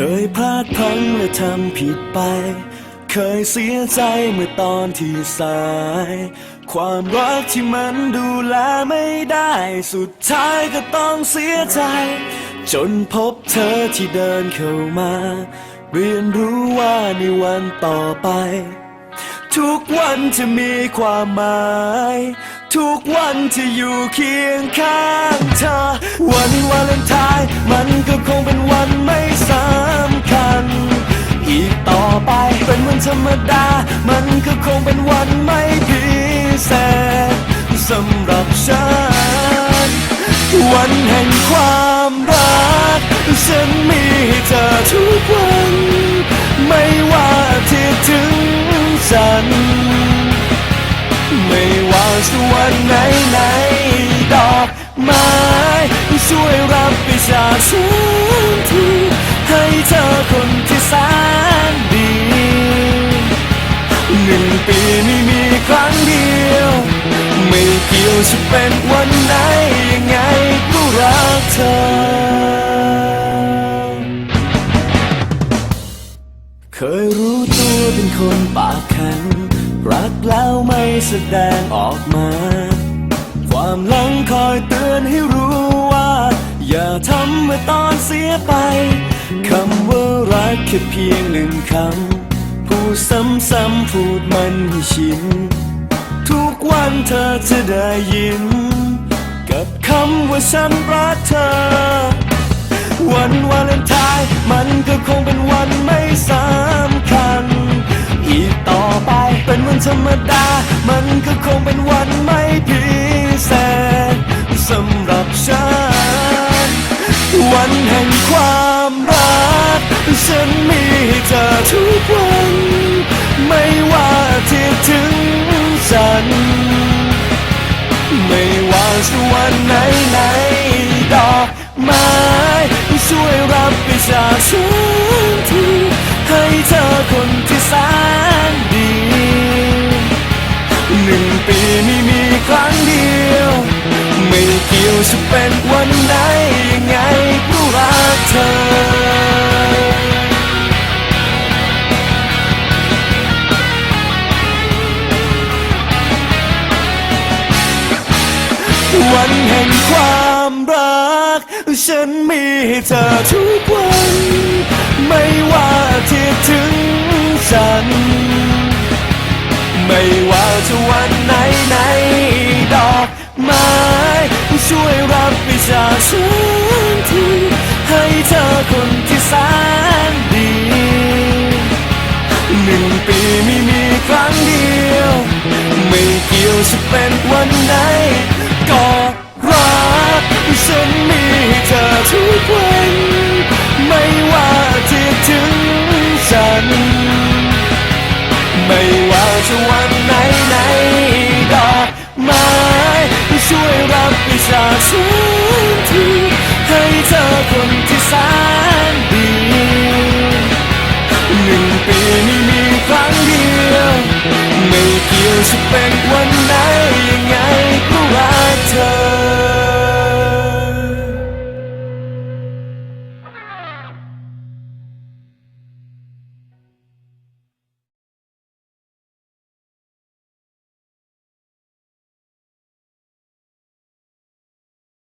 เคยพลาดพลั้งและทำผิดไป เคยเสียใจเมื่อตอนที่สาย ความรักที่มันดูแลไม่ได้ สุดท้ายก็ต้องเสียใจ จนพบเธอที่เดินเข้ามา เรียนรู้ว่าในวันต่อไป ทุกวันจะมีความหมาย ทุกวันจะอยู่เคียงข้างเธอ วันวาเลนไทน์มันก็คงเป็นวันไม่สำคัญ อีกต่อไปเป็นวันธรรมดา มันก็คงเป็นวันไม่พิเศษสำหรับฉัน วันแห่งความรัก ฉันมีให้เธอทุกวัน ไม่ว่าที่ถึงฉัน ไม่ว่าจะวันไหนไหนดอกไม้ ช่วยรับไปจากฉันทีให้เธอคนที่แสนดีหนึ่งปีไม่มีครั้งเดียว ไม่เกี่ยวจะเป็นวันไหนยังไงก็รักเธอ เคยรู้ตัวเป็นคนปากแข็งรักแล้วไม่แสดงออกมา ความหลังคอยเตือนให้รู้ว่า อย่าทำเมื่อตอนเสียไปคำว่ารักแค่เพียงหนึ่งคำพูดซ้ำๆพูดมันให้ชิน ทุกวันเธอจะได้ยิน กับคำว่าฉันรักเธอ วันวาเลนไทน์มันก็คงเป็นวันไม่สำคัญ อีกต่อไปเป็นวันธรรมดา มันก็คงเป็นวันไม่พิด เศษสำหรับฉัน วันแห่งความรัก ฉันมีให้เธอทุกวัน ไม่ว่าที่ถึงฉัน ไม่ว่าจะวันไหนไหนดอกไม้ช่วยรับไปจากฉันทีให้เธอคนที่แสนดีหนึ่งปีไม่มี ครั้งเดียว ไม่เกี่ยวจะเป็นวันไหนยังไงก็รักเธอ วันแห่งความรัก ฉันมีให้เธอทุกวัน กไม้ช่วยรับไปจากฉันทีให้เธอคนที่แสนดีหนึ่งปีไม่มีครั้งเดียว ไม่เกี่ยวจะเป็นวันไหนก็รักฉันมีให้เธอทุกวัน ไม่ว่าที่ถึงฉัน ไม่ว่าจะวันไหนไหน ปีนี้มีครั้งเดียว ไม่เกี่ยวจะเป็นวันไหนยังไงก็รัก